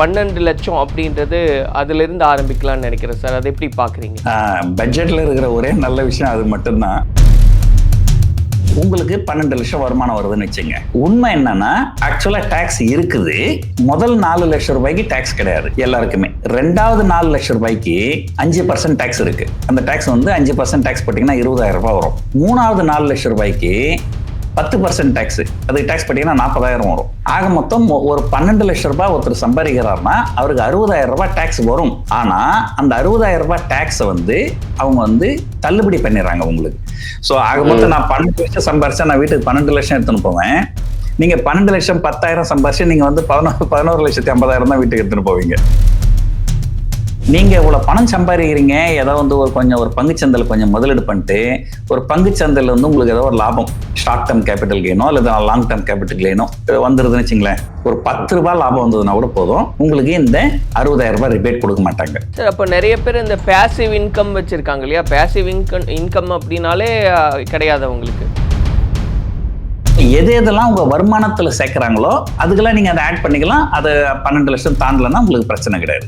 பன்னெண்டு லட்சம் அப்படின்றது அதிலிருந்து ஆரம்பிக்கலாம்னு நினைக்கிறேன் சார். அதை எப்படி பார்க்குறீங்க? பட்ஜெட்டில் இருக்கிற ஒரே நல்ல விஷயம் அது மட்டும்தான். உங்களுக்கு பன்னெண்டு லட்சம் வருமானம் வருதுன்னு வச்சுங்க. உண்மை என்னன்னா ஆக்சுவலா டேக்ஸ் இருக்குது. முதல் நாலு லட்சம் ரூபாய்க்கு டேக்ஸ் கிடையாது எல்லாருக்குமே. ரெண்டாவது நாலு லட்சம் ரூபாய்க்கு அஞ்சு பர்சன்ட் டேக்ஸ் இருக்கு. அந்த டேக்ஸ் வந்து அஞ்சு பர்சன்ட் டேக்ஸ் போட்டீங்கன்னா இருபதாயிரம் ரூபாய் வரும். மூணாவது நாலு லட்சம் ரூபாய்க்கு பத்து பர்சன்ட் டேக்ஸ் அதுக்கு டேக்ஸ் பார்த்தீங்கன்னா நாற்பதாயிரம் வரும். ஆக மொத்தம் ஒரு பன்னெண்டு லட்சம் ரூபாய் ஒருத்தர் சம்பாதிக்கிறாருன்னா அவருக்கு அறுபதாயிரம் ரூபாய் டேக்ஸ் வரும். ஆனா அந்த அறுபதாயிரம் ரூபாய் டேக்ஸை வந்து அவங்க வந்து தள்ளுபடி பண்ணிடுறாங்க உங்களுக்கு. ஸோ ஆக மொத்தம் நான் பன்னெண்டு லட்சம் சம்பாரிச்சா நான் வீட்டுக்கு பன்னெண்டு லட்சம் எடுத்துன்னு போவேன். நீங்க பன்னெண்டு லட்சம் பத்தாயிரம் சம்பாரிச்சு நீங்க வந்து பதினோரு பதினோரு லட்சத்தி ஐம்பதாயிரம் தான் வீட்டுக்கு எடுத்துன்னு போவீங்க. நீங்க இவ்வளவு பணம் சம்பாதிக்கிறீங்க ஏதோ வந்து ஒரு கொஞ்சம் ஒரு பங்குச்சந்தையில் கொஞ்சம் முதலீடு பண்ணிட்டு ஒரு பங்குச்சந்தையில் வந்து உங்களுக்கு ஏதோ ஒரு லாபம். ஷார்ட் டேர்ம் கேபிட்டல் கெயினோ அல்லது லாங் டேர்ம் கேபிட்டல் கெயினோ வந்துருதுன்னு வச்சுங்களேன். ஒரு பத்து ரூபாய் லாபம் வந்ததுன்னா கூட போதும். உங்களுக்கு இந்த அறுபதாயிரம் ரூபாய் ரிபேட் கொடுக்க மாட்டாங்க. சார் அப்போ நிறைய பேர் இந்த பேசிவ் இன்கம் வச்சிருக்காங்க இல்லையா? பேசிவ் இன்கம் இன்கம் அப்படின்னாலே கிடையாது அவங்களுக்கு. எது எதெல்லாம் உங்க வருமானத்துல சேர்க்கறாங்களோ அதுக்கெல்லாம் நீங்க அதை ஆட் பண்ணிக்கலாம். அது பன்னெண்டு லட்சம் தாண்டலைன்னா உங்களுக்கு பிரச்சனை கிடையாது.